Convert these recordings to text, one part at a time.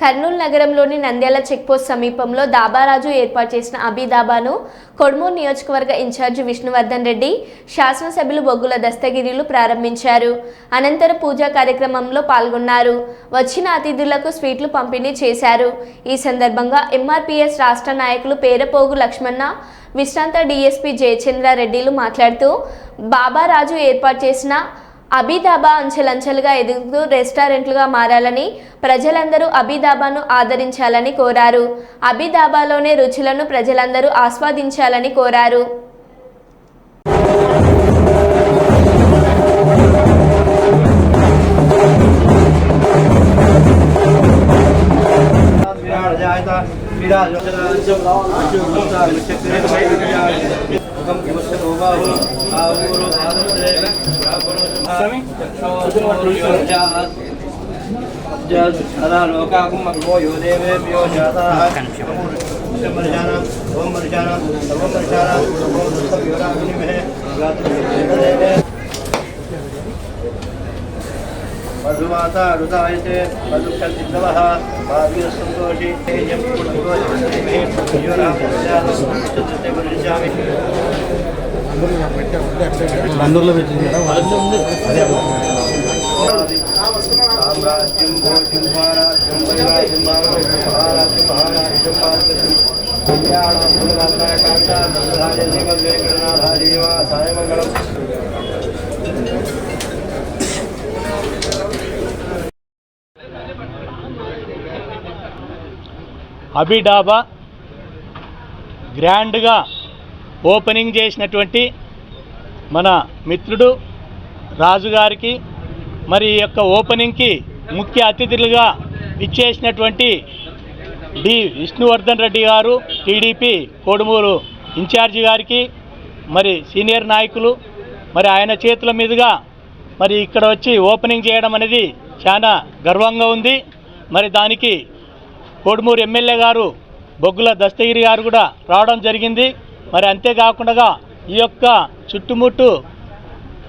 కర్నూలు నగరంలోని నంద్యాల చెక్పోస్ట్ సమీపంలో దాబారాజు ఏర్పాటు చేసిన అభిదాబాను దాబాను కొడుమూరు నియోజకవర్గ ఇన్ఛార్జి విష్ణువర్ధన్ రెడ్డి శాసనసభ్యులు బొగ్గుల దస్తగిరిలు ప్రారంభించారు. అనంతరం పూజా కార్యక్రమంలో పాల్గొన్నారు. వచ్చిన అతిథులకు స్వీట్లు పంపిణీ చేశారు. ఈ సందర్భంగా ఎంఆర్పిఎస్ రాష్ట్ర నాయకులు పేరపోగు లక్ష్మణ విశ్రాంత డీఎస్పీ జయచంద్రారెడ్డిలు మాట్లాడుతూ బాబారాజు ఏర్పాటు చేసిన అబీదాబా అంచెలంచెలుగా ఎదుగుతూ రెస్టారెంట్లుగా మారాలని ప్రజలందరూ అబీదాబాను ఆదరించాలని కోరారు. అబీదాబాలోనే రుచులను ప్రజలందరూ ఆస్వాదించాలని కోరారు. దేవేభ్యో జాతాః ఓం మర్జాన ఓం మర్జాన సర్వం మర్జాన ఓం మధుమాత రుదాయతే మధుక్షిద్దవః భావీరసంతోషి తేజం కుటుంబోజమే యోరాగ్నిమహే మర్జామి బందూరులో పెట్టింది కదా సామ్రాజ్యం భోజ్యం మహారాజ్యం వైరాజ్యం మహారాజ్యం మహారాజ్యం మహారాజ్యం కళ్యాణం కాంత వెంకటనాథాజీవ సాయమంగళం అబిడాబా గ్రాండ్గా ఓపెనింగ్ చేసినటువంటి మన మిత్రుడు రాజుగారికి మరి ఈ యొక్క ఓపెనింగ్కి ముఖ్య అతిథులుగా ఇచ్చేసినటువంటి డి విష్ణువర్ధన్ రెడ్డి గారు టీడీపీ కోడుమూరు ఇన్ఛార్జి గారికి మరి సీనియర్ నాయకులు మరి ఆయన చేతుల మీదుగా మరి ఇక్కడ వచ్చి ఓపెనింగ్ చేయడం అనేది చాలా గర్వంగా ఉంది. మరి దానికి కోడుమూరు ఎమ్మెల్యే గారు బొగ్గుల దస్తగిరి గారు కూడా రావడం జరిగింది. మరి అంతేకాకుండా ఈ యొక్క చుట్టుముట్టు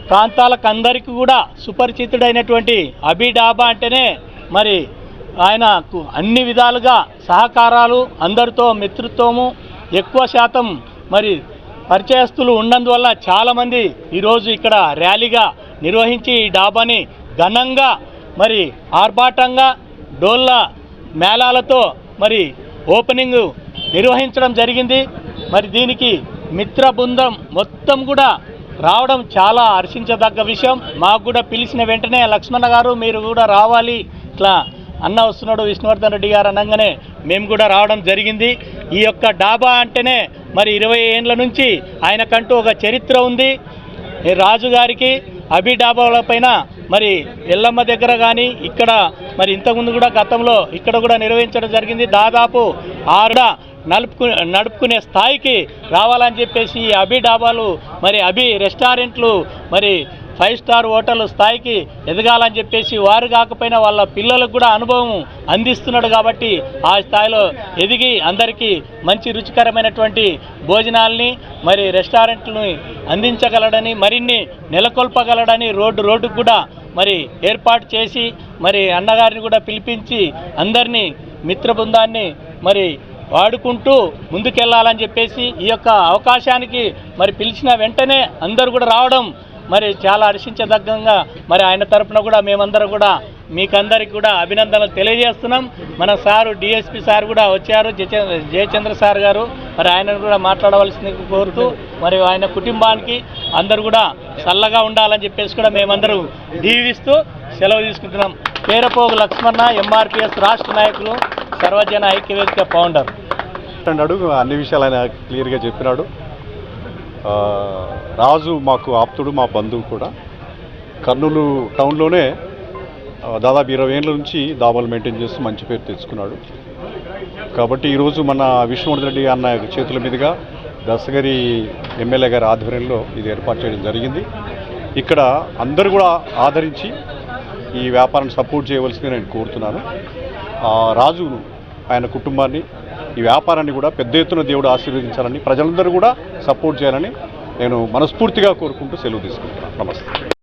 ప్రాంతాలకు అందరికీ కూడా సుపరిచితుడైనటువంటి అబీ డాబా అంటేనే మరి ఆయనకు అన్ని విధాలుగా సహకారాలు అందరితో మిత్రత్వము ఎక్కువ శాతం మరి పరిచయస్తులు ఉన్నందువల్ల చాలామంది ఈరోజు ఇక్కడ ర్యాలీగా నిర్వహించి ఈ డాబాని ఘనంగా మరి ఆర్భాటంగా డోళ్ళ మేళాలతో మరి ఓపెనింగ్ నిర్వహించడం జరిగింది. మరి దీనికి మిత్ర బృందం మొత్తం కూడా రావడం చాలా హర్షించదగ్గ విషయం. మాకు కూడా పిలిచిన వెంటనే లక్ష్మణ గారు మీరు కూడా రావాలి ఇట్లా అన్న వస్తున్నాడు విష్ణువర్ధన్ రెడ్డి గారు అనగానే మేము కూడా రావడం జరిగింది. ఈ యొక్క డాబా అంటేనే మరి ఇరవై ఏండ్ల నుంచి ఆయనకంటూ ఒక చరిత్ర ఉంది. రాజుగారికి అబి డాబాల పైన మరి ఎల్లమ్మ దగ్గర కానీ ఇక్కడ మరి ఇంతకుముందు కూడా గతంలో ఇక్కడ కూడా నిర్వహించడం జరిగింది. దాదాపు ఆరుడ నడుపుకు నడుపుకునే స్థాయికి రావాలని చెప్పేసి ఈ డాబాలు మరి అభి రెస్టారెంట్లు మరి ఫైవ్ స్టార్ హోటల్ స్థాయికి ఎదగాలని చెప్పేసి వారు కాకపోయినా వాళ్ళ పిల్లలకు కూడా అనుభవం అందిస్తున్నాడు కాబట్టి ఆ స్థాయిలో ఎదిగి అందరికీ మంచి రుచికరమైనటువంటి భోజనాల్ని మరి రెస్టారెంట్లని అందించగలడని మరిన్ని నెలకొల్పగలడని రోడ్డు రోడ్డుకు కూడా మరి ఏర్పాటు చేసి మరి అన్నగారిని కూడా పిలిపించి అందరినీ మిత్ర బృందాన్ని మరి వాడుకుంటూ ముందుకెళ్ళాలని చెప్పేసి ఈ యొక్క అవకాశానికి మరి పిలిచిన వెంటనే అందరూ కూడా రావడం మరి చాలా హర్షించదగ్గంగా మరి ఆయన తరపున కూడా మేమందరం కూడా మీకందరికి కూడా అభినందనలు తెలియజేస్తున్నాం. మన సారు డిఎస్పి సార్ కూడా వచ్చారు జయచంద్ర జయచంద్ర సార్ గారు. మరి ఆయన కూడా మాట్లాడవలసింది కోరుతూ మరి ఆయన కుటుంబానికి అందరూ కూడా చల్లగా ఉండాలని చెప్పేసి కూడా మేమందరూ దీవిస్తూ సెలవు తీసుకుంటున్నాం. పేరపోగు లక్ష్మణ ఎంఆర్పిఎస్ రాష్ట్ర నాయకులు సర్వజన ఐక్యవేదిక ఫౌండర్ అడుగు అన్ని విషయాలు ఆయన క్లియర్గా చెప్పినాడు. రాజు మాకు ఆప్తుడు మా బంధువు కూడా. కర్నూలు టౌన్లోనే దాదాపు ఇరవై ఏళ్ళ నుంచి దాబాలు మెయింటైన్ చేస్తూ మంచి పేరు తెచ్చుకున్నాడు. కాబట్టి ఈరోజు మన విష్ణువర్ధన్ రెడ్డి అన్న చేతుల మీదుగా దశగరి ఎమ్మెల్యే గారి ఆధ్వర్యంలో ఇది ఏర్పాటు చేయడం జరిగింది. ఇక్కడ అందరూ కూడా ఆదరించి ఈ వ్యాపారాన్ని సపోర్ట్ చేయవలసింది నేను కోరుతున్నాను. రాజు రాజును ఆయన కుటుంబాన్ని ఈ వ్యాపారాన్ని కూడా పెద్ద ఎత్తున దేవుడు ఆశీర్వదించాలని ప్రజలందరూ కూడా సపోర్ట్ చేయాలని నేను మనస్ఫూర్తిగా కోరుకుంటూ సెలవు తీసుకుంటున్నాను. నమస్తే.